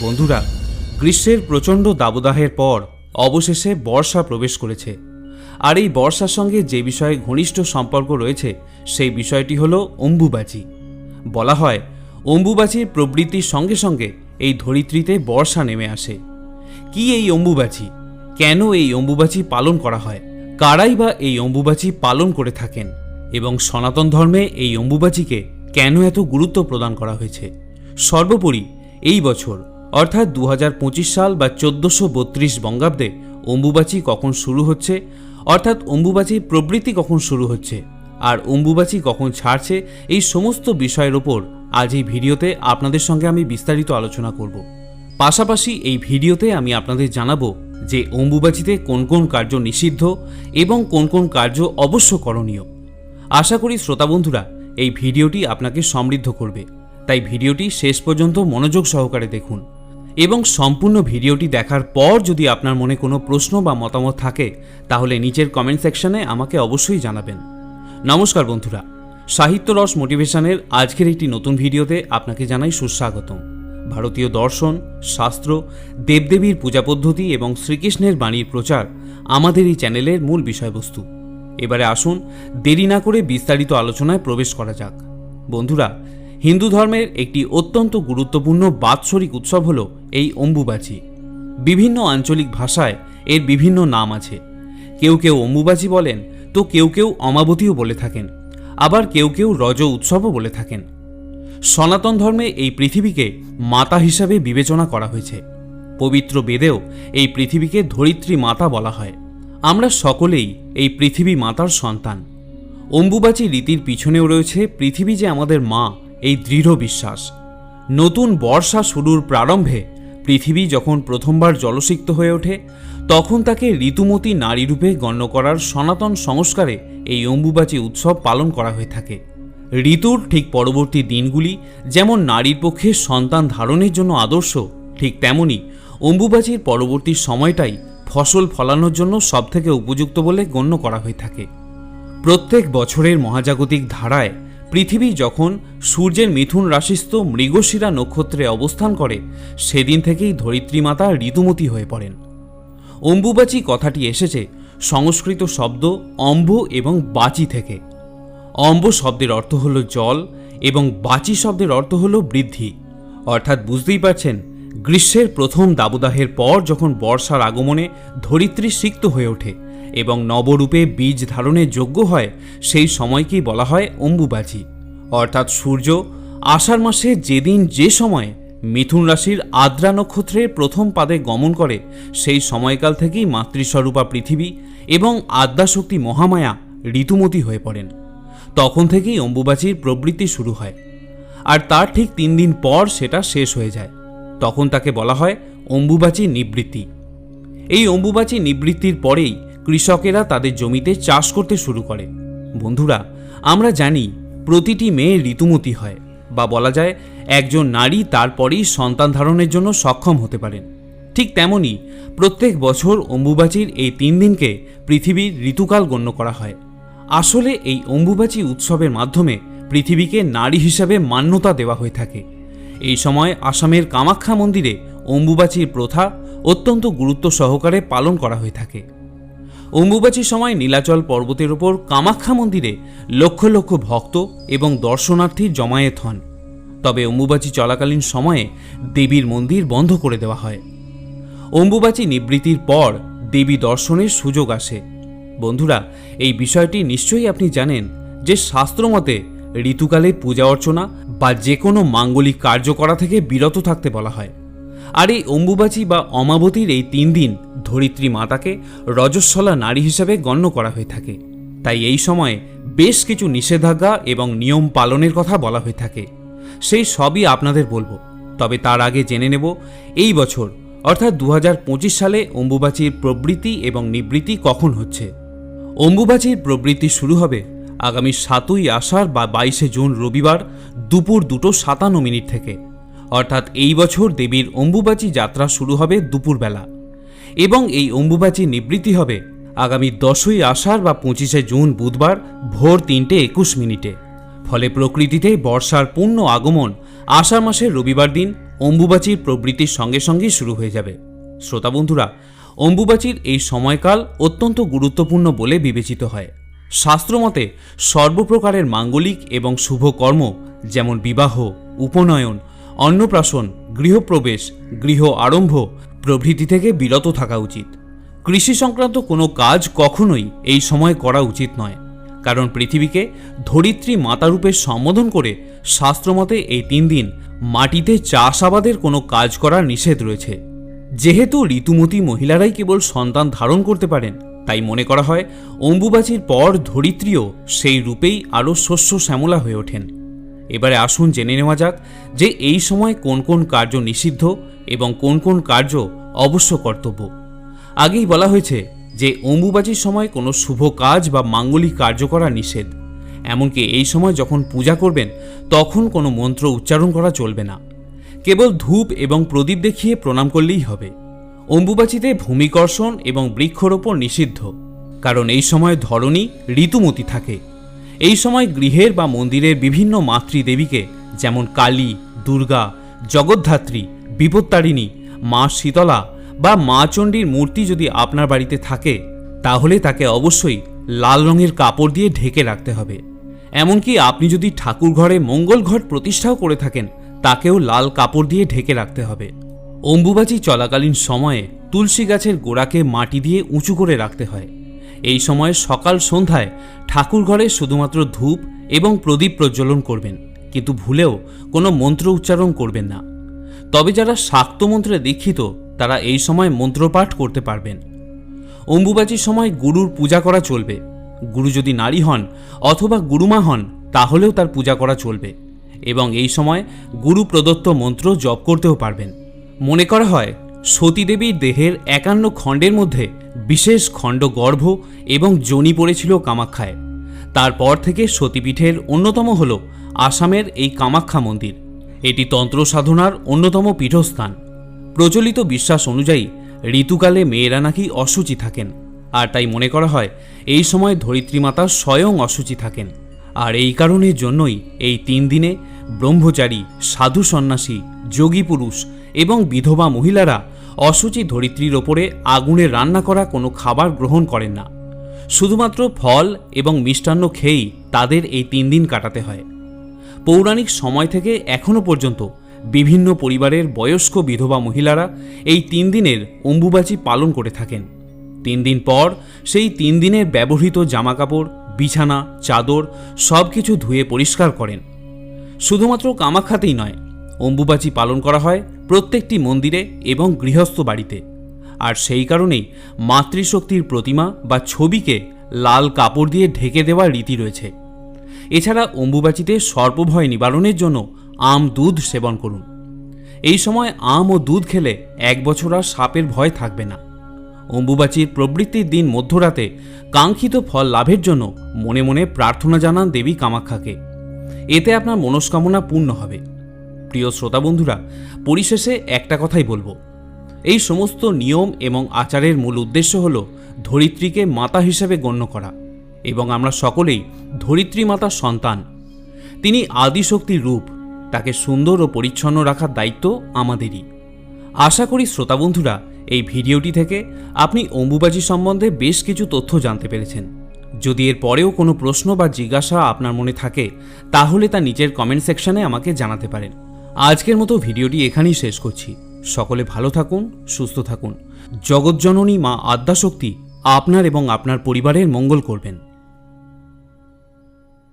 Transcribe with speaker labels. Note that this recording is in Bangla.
Speaker 1: বন্ধুরা, গ্রীষ্মের প্রচণ্ড দাবদাহের পর অবশেষে বর্ষা প্রবেশ করেছে। আর এই বর্ষার সঙ্গে যে বিষয়ে ঘনিষ্ঠ সম্পর্ক রয়েছে, সেই বিষয়টি হল অম্বুবাচী। বলা হয়, অম্বুবাচীর প্রবৃত্তির সঙ্গে সঙ্গে এই ধরিত্রীতে বর্ষা নেমে আসে। কি এই অম্বুবাচী? কেন এই অম্বুবাচী পালন করা হয়? কারাই বা এই অম্বুবাচী পালন করে থাকেন? এবং সনাতন ধর্মে এই অম্বুবাচীকে কেন এত গুরুত্ব প্রদান করা হয়েছে? সর্বোপরি, এই বছর অর্থাৎ দু হাজার পঁচিশ সাল বা চোদ্দোশো বত্রিশ বঙ্গাব্দে অম্বুবাচী কখন শুরু হচ্ছে, অর্থাৎ অম্বুবাচীর প্রবৃত্তি কখন শুরু হচ্ছে আর অম্বুবাচী কখন ছাড়ছে, এই সমস্ত বিষয়ের ওপর আজ এই ভিডিওতে আপনাদের সঙ্গে আমি বিস্তারিত আলোচনা করব। পাশাপাশি এই ভিডিওতে আমি আপনাদের জানাব যে অম্বুবাচীতে কোন কোন কার্য নিষিদ্ধ এবং কোন কোন কার্য অবশ্য করণীয়। আশা করি শ্রোতা বন্ধুরা, এই ভিডিওটি আপনাকে সমৃদ্ধ করবে। তাই ভিডিওটি শেষ পর্যন্ত মনোযোগ সহকারে দেখুন। এবং সম্পূর্ণ ভিডিওটি দেখার পর যদি আপনার মনে কোনো প্রশ্ন বা মতামত থাকে, তাহলে নিচের কমেন্ট সেকশনে আমাকে অবশ্যই জানাবেন। নমস্কার বন্ধুরা, সাহিত্য রস মোটিভেশনের আজকের একটি নতুন ভিডিওতে আপনাকে জানাই সুস্বাগতম। ভারতীয় দর্শন, শাস্ত্র, দেবদেবীর পূজা পদ্ধতি এবং শ্রীকৃষ্ণের বাণীর প্রচার আমাদের এই চ্যানেলের মূল বিষয়বস্তু। এবারে আসুন, দেরি না করে বিস্তারিত আলোচনায় প্রবেশ করা যাক। বন্ধুরা, হিন্দু ধর্মের একটি অত্যন্ত গুরুত্বপূর্ণ বাৎসরিক উৎসব হল এই অম্বুবাচী। বিভিন্ন আঞ্চলিক ভাষায় এর বিভিন্ন নাম আছে। কেউ কেউ অম্বুবাচী বলেন, তো কেউ কেউ অমাবতীও বলে থাকেন। আবার কেউ কেউ রজ উৎসবও বলে থাকেন। সনাতন ধর্মে এই পৃথিবীকে মাতা হিসাবে বিবেচনা করা হয়েছে। পবিত্র বেদেও এই পৃথিবীকে ধরিত্রী মাতা বলা হয়। আমরা সকলেই এই পৃথিবী মাতার সন্তান। অম্বুবাচী রীতির পিছনেও রয়েছে পৃথিবী যে আমাদের মা, এই দৃঢ় বিশ্বাস। নতুন বর্ষা শুরুর প্রারম্ভে পৃথিবী যখন প্রথমবার জলসিক্ত হয়ে ওঠে, তখন তাকে ঋতুমতী নারীরূপে গণ্য করার সনাতন সংস্কারে এই অম্বুবাচী উৎসব পালন করা হয়ে থাকে। ঋতুর ঠিক পরবর্তী দিনগুলি যেমন নারীর পক্ষে সন্তান ধারণের জন্য আদর্শ, ঠিক তেমনি অম্বুবাচীর পরবর্তী সময়টাই ফসল ফলানোর জন্য সবথেকে উপযুক্ত বলে গণ্য করা হয়ে থাকে। প্রত্যেক বছরের মহাজাগতিক ধারায় পৃথিবী যখন সূর্যের মিথুন রাশিস্থ মৃগশিরা নক্ষত্রে অবস্থান করে, সেদিন থেকেই ধরিত্রী মাতা ঋতুমতী হয়ে পড়েন। অম্বুবাচী কথাটি এসেছে সংস্কৃত শব্দ অম্ব এবং বাচি থেকে। অম্ব শব্দের অর্থ হল জল এবং বাচি শব্দের অর্থ হল বৃদ্ধি। অর্থাৎ বুঝতেই পারছেন, গ্রীষ্মের প্রথম দাবদাহের পর যখন বর্ষার আগমনে ধরিত্রী সিক্ত হয়ে ওঠে। এবং নবরূপে বীজ ধারণের যোগ্য হয়, সেই সময়কেই বলা হয় অম্বুবাচী। অর্থাৎ সূর্য আষাঢ় মাসে যেদিন যে সময় মিথুন রাশির আদ্রা নক্ষত্রের প্রথম পাদে গমন করে, সেই সময়কাল থেকেই মাতৃস্বরূপা পৃথিবী এবং আদ্যাশক্তি মহামায়া ঋতুমতী হয়ে পড়েন। তখন থেকেই অম্বুবাচীর প্রবৃত্তি শুরু হয়। আর তার ঠিক তিন দিন পর সেটা শেষ হয়ে যায়। তখন তাকে বলা হয় অম্বুবাচী নিবৃত্তি। এই অম্বুবাচী নিবৃত্তির পরেই কৃষকেরা তাদের জমিতে চাষ করতে শুরু করে। বন্ধুরা, আমরা জানি প্রতিটি মেয়ে ঋতুমতী হয় বা বলা যায় একজন নারী তারপরেই সন্তান ধারণের জন্য সক্ষম হতে পারেন। ঠিক তেমনি প্রত্যেক বছর অম্বুবাচীর এই তিন দিনকে পৃথিবীর ঋতুকাল গণ্য করা হয়। আসলে এই অম্বুবাচী উৎসবের মাধ্যমে পৃথিবীকে নারী হিসাবে মান্যতা দেওয়া হয়ে থাকে। এই সময় আসামের কামাখ্যা মন্দিরে অম্বুবাচীর প্রথা অত্যন্ত গুরুত্ব সহকারে পালন করা হয়ে থাকে। অম্বুবাচীর সময় নীলাচল পর্বতের ওপর কামাখ্যা মন্দিরে লক্ষ লক্ষ ভক্ত এবং দর্শনার্থী জমায়েত হন। তবে অম্বুবাচী চলাকালীন সময়ে দেবীর মন্দির বন্ধ করে দেওয়া হয়। অম্বুবাচী নিবৃত্তির পর দেবী দর্শনের সুযোগ আসে। বন্ধুরা, এই বিষয়টি নিশ্চয়ই আপনি জানেন যে শাস্ত্রমতে ঋতুকালে পূজা অর্চনা বা যে কোনো মাঙ্গলিক কার্য করা থেকে বিরত থাকতে বলা হয়। আর এই অম্বুবাচী বা অমাবতীর এই তিন দিন ধরিত্রী মাতাকে রজস্বলা নারী হিসেবে গণ্য করা হয়ে থাকে। তাই এই সময়ে বেশ কিছু নিষেধাজ্ঞা এবং নিয়ম পালনের কথা বলা হয়ে থাকে। সেই সবই আপনাদের বলব। তবে তার আগে জেনে নেব, এই বছর, অর্থাৎ দু হাজার পঁচিশ সালে অম্বুবাচীর প্রবৃত্তি এবং নিবৃত্তি কখন হচ্ছে? অম্বুবাচীর প্রবৃত্তি শুরু হবে আগামী সাতই আষাঢ় বা বাইশে জুন রবিবার দুপুর দুটো সাতান্ন মিনিট থেকে। অর্থাৎ এই বছর দেবীর অম্বুবাচী যাত্রা শুরু হবে দুপুরবেলা এবং এই অম্বুবাচী নিবৃত্তি হবে আগামী দশই আষাঢ় বা পঁচিশে জুন বুধবার ভোর তিনটে একুশ মিনিটে। ফলে প্রকৃতিতে বর্ষার পূর্ণ আগমন আষাঢ় মাসের রবিবার দিন অম্বুবাচীর প্রবৃত্তির সঙ্গে সঙ্গেই শুরু হয়ে যাবে। শ্রোতা বন্ধুরা, অম্বুবাচীর এই সময়কাল অত্যন্ত গুরুত্বপূর্ণ বলে বিবেচিত হয়। শাস্ত্রমতে সর্বপ্রকারের মাঙ্গলিক এবং শুভ কর্ম যেমন বিবাহ, উপনয়ন অন্নপ্রাশন, গৃহপ্রবেশ, গৃহ আরম্ভ প্রভৃতি থেকে বিরত থাকা উচিত। কৃষি সংক্রান্ত কোনো কাজ কখনোই এই সময় করা উচিত নয়, কারণ পৃথিবীকে ধরিত্রী মাতারূপে সম্বোধন করে শাস্ত্রমতে এই তিন দিন মাটিতে চাষাবাদের কোনো কাজ করার নিষেধ রয়েছে। যেহেতু ঋতুমতী মহিলারাই কেবল সন্তান ধারণ করতে পারেন, তাই মনে করা হয় অম্বুবাচীর পর ধরিত্রীও সেই রূপেই আরও শস্য শ্যামলা হয়ে ওঠেন। এবারে আসুন জেনে নেওয়া যাক যে এই সময় কোন কোন কার্য নিষিদ্ধ এবং কোন কোন কার্য অবশ্য কর্তব্য। আগেই বলা হয়েছে যে অম্বুবাচীর সময় কোনো শুভ কাজ বা মাঙ্গলিক কার্য করা নিষেধ। এমনকি এই সময় যখন পূজা করবেন, তখন কোনো মন্ত্র উচ্চারণ করা চলবে না। কেবল ধূপ এবং প্রদীপ দেখিয়ে প্রণাম করলেই হবে। অম্বুবাচীতে ভূমিকর্ষণ এবং বৃক্ষরোপণ নিষিদ্ধ। কারণ এই সময় ধরণী ঋতুমতি থাকে। এই সময় গৃহের বা মন্দিরের বিভিন্ন মাতৃদেবীকে, যেমন কালী, দুর্গা, জগদ্ধাত্রী, বিপত্তারিণী, মা শীতলা বা মা চণ্ডীর মূর্তি যদি আপনার বাড়িতে থাকে, তাহলে তাকে অবশ্যই লাল রঙের কাপড় দিয়ে ঢেকে রাখতে হবে। এমনকি আপনি যদি ঠাকুর ঘরে মঙ্গল ঘট প্রতিষ্ঠাও করে থাকেন, তাকেও লাল কাপড় দিয়ে ঢেকে রাখতে হবে। অম্বুবাচী চলাকালীন সময়ে তুলসী গাছের গোড়াকে মাটি দিয়ে উঁচু করে রাখতে হয়। এই সময়ে সকাল সন্ধ্যায় ঠাকুর ঘরে শুধুমাত্র ধূপ এবং প্রদীপ প্রজ্বলন করবেন, কিন্তু ভুলেও কোনো মন্ত্র উচ্চারণ করবেন না। তবে যারা শাক্ত মন্ত্রে দীক্ষিত, তারা এই সময় মন্ত্রপাঠ করতে পারবেন। অম্বুবাচীর সময় গুরুর পূজা করা চলবে। গুরু যদি নারী হন অথবা গুরুমা হন, তাহলেও তার পূজা করা চলবে এবং এই সময় গুরু প্রদত্ত মন্ত্র জপ করতেও পারবেন। মনে করা হয়, সতীদেবীর দেহের একান্ন খণ্ডের মধ্যে বিশেষ খণ্ড গর্ভ এবং জনি পড়েছিল কামাখ্যায়। তারপর থেকে সতীপীঠের অন্যতম হল আসামের এই কামাখ্যা মন্দির। এটি তন্ত্র সাধনার অন্যতম পীঠস্থান। প্রচলিত বিশ্বাস অনুযায়ী ঋতুকালে মেয়েরা নাকি অসুচি থাকেন। আর তাই মনে করা হয় এই সময় ধরিত্রী মাতা স্বয়ং অসুচি থাকেন। আর এই কারণের জন্যই এই তিন দিনে ব্রহ্মচারী, সাধু সন্ন্যাসী, যোগী পুরুষ এবং বিধবা মহিলারা অসুচি ধরিত্রীর ওপরে আগুনে রান্না করা কোনো খাবার গ্রহণ করেন না। শুধুমাত্র ফল এবং মিষ্টান্ন খেয়েই তাদের এই তিন দিন কাটাতে হয়। পৌরাণিক সময় থেকে এখনও পর্যন্ত বিভিন্ন পরিবারের বয়স্ক বিধবা মহিলারা এই তিন দিনের অম্বুবাচী পালন করে থাকেন। তিন দিন পর সেই তিন দিনের ব্যবহৃত জামাকাপড়, বিছানা, চাদর সব কিছু ধুয়ে পরিষ্কার করেন। শুধুমাত্র কামাখ্যাতেই নয় অম্বুবাচী পালন করা হয় প্রত্যেকটি মন্দিরে এবং গৃহস্থ বাড়িতে। আর সেই কারণেই মাতৃশক্তির প্রতিমা বা ছবিকে লাল কাপড় দিয়ে ঢেকে দেওয়ার রীতি রয়েছে। এছাড়া অম্বুবাচীতে সর্পভয় নিবারণের জন্য আম দুধ সেবন করুন। এই সময় আম ও দুধ খেলে এক বছর আর সাপের ভয় থাকবে না। অম্বুবাচীর প্রবৃত্তির দিন মধ্যরাতে কাঙ্ক্ষিত ফল লাভের জন্য মনে মনে প্রার্থনা জানান দেবী কামাখ্যাকে এতে আপনার মনস্কামনা পূর্ণ হবে। প্রিয় শ্রোতা বন্ধুরা, পরিশেষে একটা কথাই বলব। এই সমস্ত নিয়ম এবং আচারের মূল উদ্দেশ্য হল ধরিত্রীকে মাতা হিসেবে গণ্য করা এবং আমরা সকলেই ধরিত্রী মাতার সন্তান। তিনি আদিশক্তির রূপ, তাকে সুন্দর ও পরিচ্ছন্ন রাখার দায়িত্ব আমাদেরই। আশা করি শ্রোতা বন্ধুরা, এই ভিডিওটি থেকে আপনি অম্বুবাচী সম্বন্ধে বেশ কিছু তথ্য জানতে পেরেছেন। যদি এর পরেও কোনো প্রশ্ন বা জিজ্ঞাসা আপনার মনে থাকে, তাহলে তা নিচের কমেন্ট সেকশনে আমাকে জানাতে পারেন। আজকের মতো ভিডিওটি এখানেই শেষ করছি। সকলে ভালো থাকুন, সুস্থ থাকুন। জগৎজননী মা আদ্যাশক্তি আপনার এবং আপনার পরিবারের মঙ্গল করবেন।